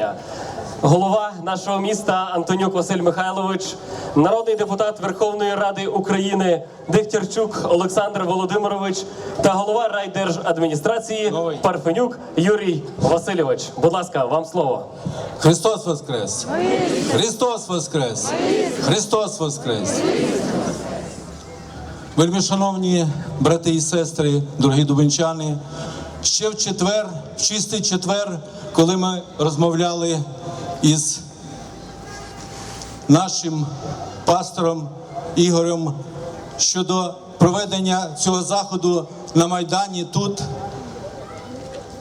привітання. Голова нашого міста Антонюк Василь Михайлович, народний депутат Верховної Ради України Дегтярчук Олександр Володимирович та голова райдержадміністрації Парфенюк Юрій Васильович. Будь ласка, вам слово. Христос Воскрес! Христос Воскрес! Христос Воскрес! Вельми шановні брати і сестри, дорогі дубенчани, ще в четвер, в чистий четвер, коли ми розмовляли із нашим пастором Ігорем щодо проведення цього заходу на Майдані тут,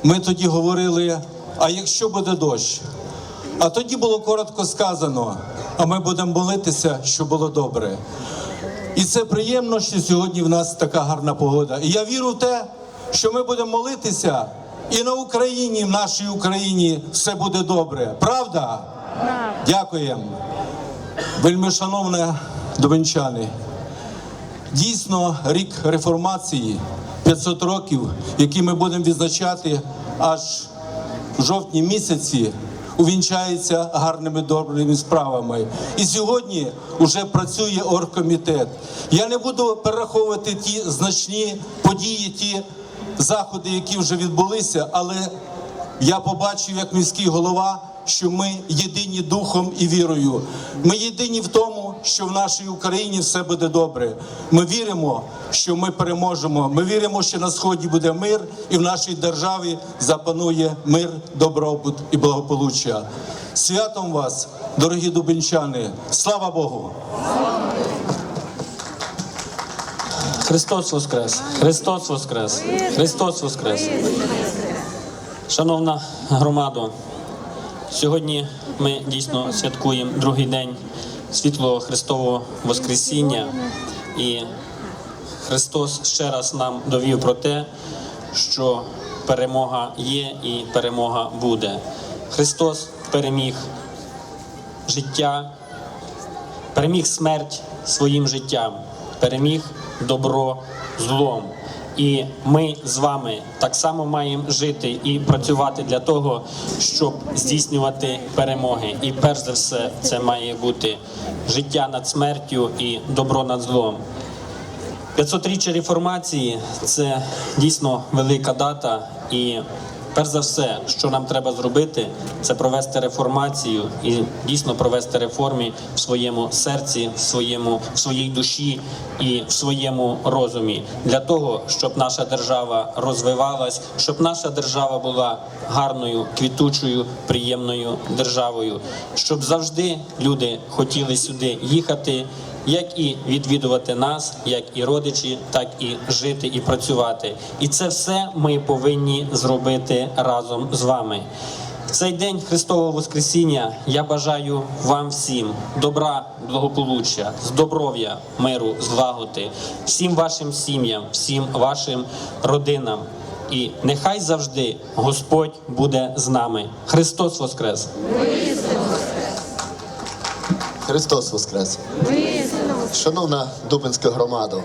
ми тоді говорили: а якщо буде дощ? А тоді було коротко сказано, а ми будемо молитися, що було добре. І це приємно, що сьогодні в нас така гарна погода. І я вірю в те, що ми будемо молитися, і на Україні, в нашій Україні, все буде добре. Правда? Дякуємо. Вельми шановне довенчани. Дійсно, рік реформації 500 років, які ми будемо відзначати аж в жовтні місяці, увінчається гарними добрими справами. І сьогодні вже працює оргкомітет. Я не буду перераховувати ті значні події, ті заходи, які вже відбулися, але я побачив як міський голова, що ми єдині духом і вірою. Ми єдині в тому, що в нашій Україні все буде добре. Ми віримо, що ми переможемо. Ми віримо, що на сході буде мир, і в нашій державі запанує мир, добробут і благополуччя. Святом вас, дорогі дубенчани! Слава Богу! Христос Воскрес! Христос Воскрес! Христос Воскрес! Шановна громадо, сьогодні ми дійсно святкуємо другий день світлого Христового Воскресіння, і Христос ще раз нам довів про те, що перемога є і перемога буде. Христос переміг життя, переміг смерть своїм життям, переміг добро злом. І ми з вами так само маємо жити і працювати для того, щоб здійснювати перемоги. І перш за все, це має бути життя над смертю і добро над злом. 500-річчя реформації це дійсно велика дата, і перш за все, що нам треба зробити, це провести реформацію і дійсно провести реформи в своєму серці, в своєму в своїй душі і в своєму розумі. Для того, щоб наша держава розвивалась, щоб наша держава була гарною, квітучою, приємною державою, щоб завжди люди хотіли сюди їхати як і відвідувати нас, як і родичі, так і жити і працювати. І це все ми повинні зробити разом з вами. В цей день Христового Воскресіння я бажаю вам всім добра, благополуччя, здоров'я, миру, злагоди, всім вашим сім'ям, всім вашим родинам. І нехай завжди Господь буде з нами. Христос Воскрес! Христос Воскрес! Шановна Дубинська громада,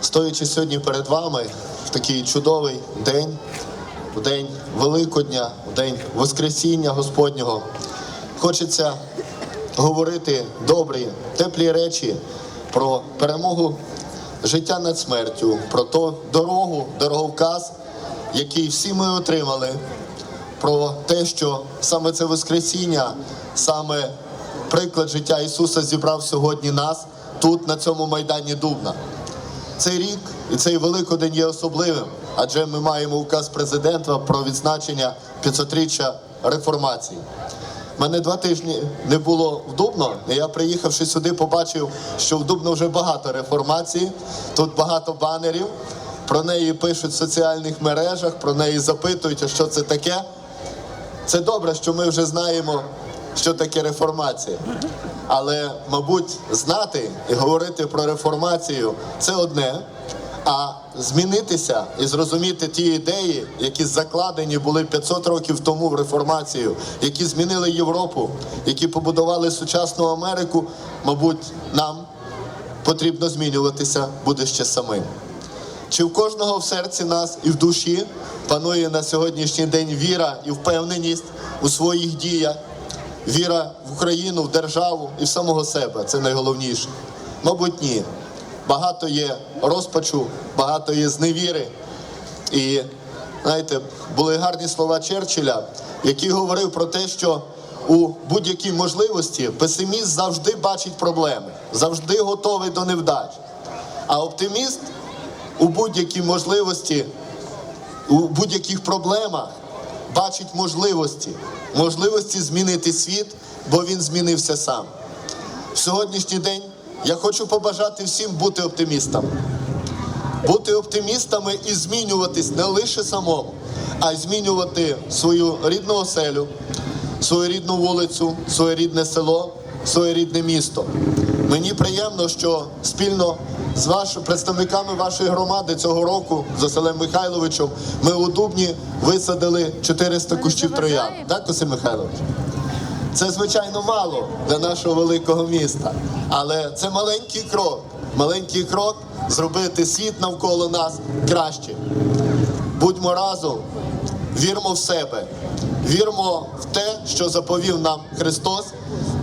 стоячи сьогодні перед вами в такий чудовий день, в день Великодня, в день Воскресіння Господнього, хочеться говорити добрі, теплі речі про перемогу життя над смертю, про ту дорогу, дороговказ, який всі ми отримали про те, що саме це Воскресіння, саме приклад життя Ісуса зібрав сьогодні нас тут, на цьому майдані Дубна. Цей рік і цей Великодень є особливим, адже ми маємо указ президента про відзначення 500-річчя реформації. Мене два тижні не було в Дубно, і я приїхавши сюди, побачив, що в Дубно вже багато реформації, тут багато банерів. Про неї пишуть в соціальних мережах, про неї запитують, що це таке. Це добре, що ми вже знаємо, що таке реформація. Але, мабуть, знати і говорити про реформацію це одне. А змінитися і зрозуміти ті ідеї, які закладені були 500 років тому в реформацію, які змінили Європу, які побудували сучасну Америку, мабуть, нам потрібно змінюватися буде ще самим. Чи в кожного в серці нас і в душі панує на сьогоднішній день віра і впевненість у своїх діях, віра в Україну, в державу і в самого себе це найголовніше. Мабуть, ні. Багато є розпачу, багато є зневіри. І знаєте, були гарні слова Черчилля, який говорив про те, що у будь-якій можливості песиміст завжди бачить проблеми, завжди готовий до невдач. А оптиміст у будь-якій можливості, у будь-яких проблемах бачить можливості, можливості змінити світ, бо він змінився сам. В сьогоднішній день я хочу побажати всім бути оптимістами. Бути оптимістами і змінюватись не лише самому, а й змінювати свою рідну оселю, свою рідну вулицю, своє рідне село, своє рідне місто. Мені приємно, що спільно з ваш, представниками вашої громади цього року, з Василем Михайловичем, ми у Дубні висадили 400 кущів троян. Так, Василь Михайлович? Це звичайно мало для нашого великого міста, але це маленький крок. Маленький крок зробити світ навколо нас краще. Будьмо разом, вірмо в себе, вірмо в те, що заповів нам Христос.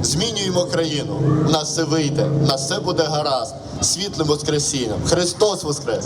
Змінюємо країну. У нас все вийде, у нас все буде гаразд. Світлим Воскресінням. Христос Воскрес!